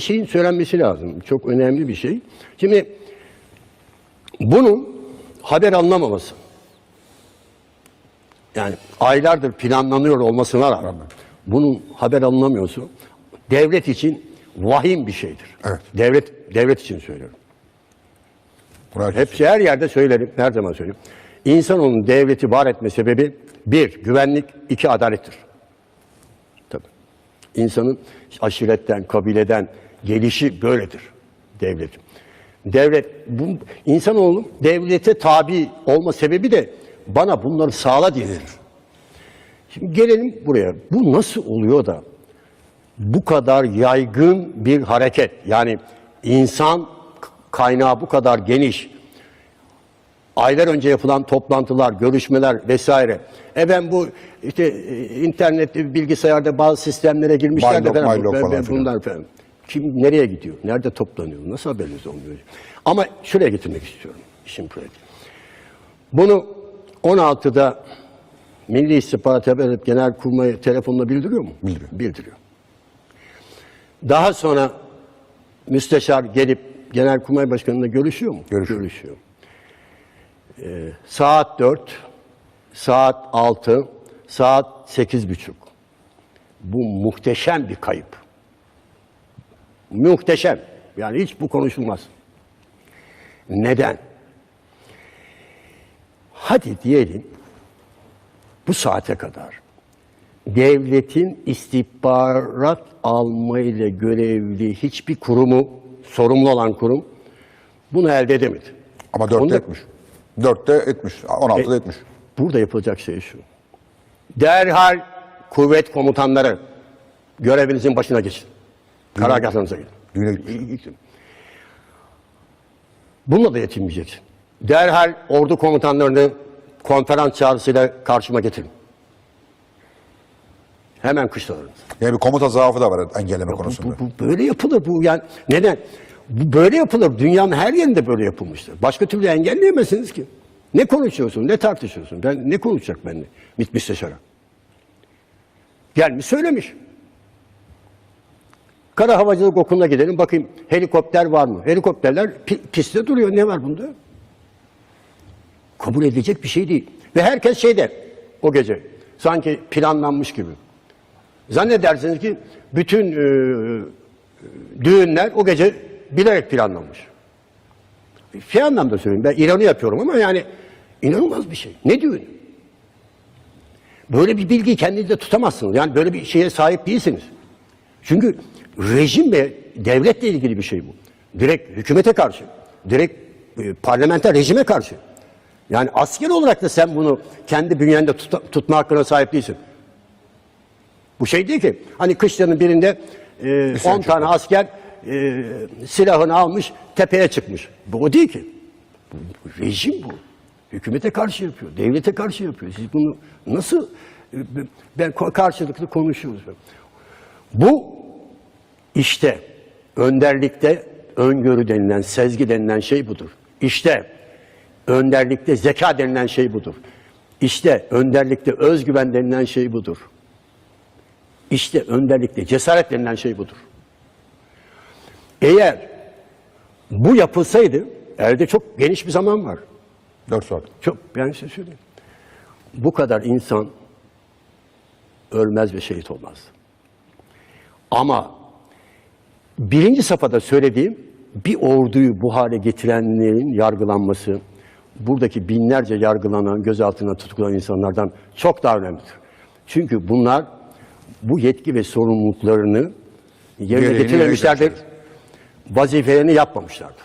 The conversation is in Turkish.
bir şeyin söylenmesi lazım. Çok önemli bir şey. Şimdi bunun haber anlamaması. Yani aylardır planlanıyor olmasına rağmen bunun haber anlamıyorsa devlet için vahim bir şeydir. Evet. Devlet devlet için söylüyorum. Herkes- Hepsi her yerde söylerim, her zaman söylerim. İnsanoğlunun devleti var etme sebebi bir, güvenlik, iki, adalettir. Tabii. İnsanın aşiretten, kabileden gelişi böyledir devlet. Devlet, bu, insanoğlu devlete tabi olma sebebi de bana bunları sağla denir. Şimdi gelelim buraya. Bu nasıl oluyor da bu kadar yaygın bir hareket yani insan kaynağı bu kadar geniş aylar önce yapılan toplantılar, görüşmeler vesaire. E ben bu işte e, internette, bilgisayarda bazı sistemlere girmişler de ben, ben- ben bunlar falan. Kim nereye gidiyor? Nerede toplanıyor? Nasıl haberiniz olmuyor? Ama şuraya getirmek istiyorum işin pratiği. Bunu 16'da Milli İstihbarat Haber Genelkurmay telefonla bildiriyor mu? Bildiriyor. Bildiriyor. Daha sonra müsteşar gelip Genelkurmay Başkanı'nla görüşüyor mu? Görüşüyor. Görüşüyor. Ee, saat 4, saat 6, saat 8.30. Bu muhteşem bir kayıp. Muhteşem. Yani hiç bu konuşulmaz. Neden? Hadi diyelim bu saate kadar devletin istihbarat almayla görevli hiçbir kurumu, sorumlu olan kurum bunu elde edemedi. Ama dörtte etmiş. Dörtte etmiş. 16'da E, etmiş. Burada yapılacak şey şu. Derhal kuvvet komutanları görevinizin başına geçin. Karargahlarınıza gidin. Düğüne gitmiş. Bununla da yetinmeyeceksin. Derhal ordu komutanlarını konferans çağrısıyla karşıma getirin. Hemen kışlalarınız. Yani bir komuta zaafı da var engelleme konusunda. Bu, bu böyle yapılır bu yani neden? Bu böyle yapılır. Dünyanın her yerinde böyle yapılmıştır. Başka türlü engelleyemezsiniz ki. Ne konuşuyorsun, ne tartışıyorsun? Ben ne konuşacak benimle? MİT müsteşara. Gelmiş söylemiş. Kara Havacılık Okulu'na gidelim bakayım helikopter var mı? Helikopterler pi- pistte duruyor. Ne var bunda? Kabul edilecek bir şey değil. Ve herkes şeyde o gece sanki planlanmış gibi. Zannedersiniz ki bütün e, düğünler o gece bilerek planlanmış. Şey anlamda söyleyeyim ben ironi yapıyorum ama yani inanılmaz bir şey. Ne düğün? Böyle bir bilgiyi kendinizde tutamazsınız. Yani böyle bir şeye sahip değilsiniz. Çünkü rejim ve devletle ilgili bir şey bu. Direkt hükümete karşı, direkt e, parlamenter rejime karşı. Yani asker olarak da sen bunu kendi bünyende tuta- tutma hakkına sahip değilsin. Bu şey değil ki hani kışlanın birinde e, 10 tane asker e, silahını almış tepeye çıkmış. Bu o değil ki. Bu, bu rejim bu. Hükümete karşı yapıyor, devlete karşı yapıyor. Siz bunu nasıl e, ben karşılıklı konuşuyoruz. Bu işte önderlikte öngörü denilen, sezgi denilen şey budur. İşte önderlikte zeka denilen şey budur. İşte önderlikte özgüven denilen şey budur. İşte önderlikte cesaret denilen şey budur. Eğer bu yapılsaydı, elde çok geniş bir zaman var. 4 saat. Çok, ben size söyleyeyim. Bu kadar insan ölmez ve şehit olmaz. Ama birinci safhada söylediğim bir orduyu bu hale getirenlerin yargılanması, buradaki binlerce yargılanan, gözaltına tutulan insanlardan çok daha önemlidir. Çünkü bunlar bu yetki ve sorumluluklarını yerine Gereğini getirmemişlerdir. yerine Vazifelerini yapmamışlardır.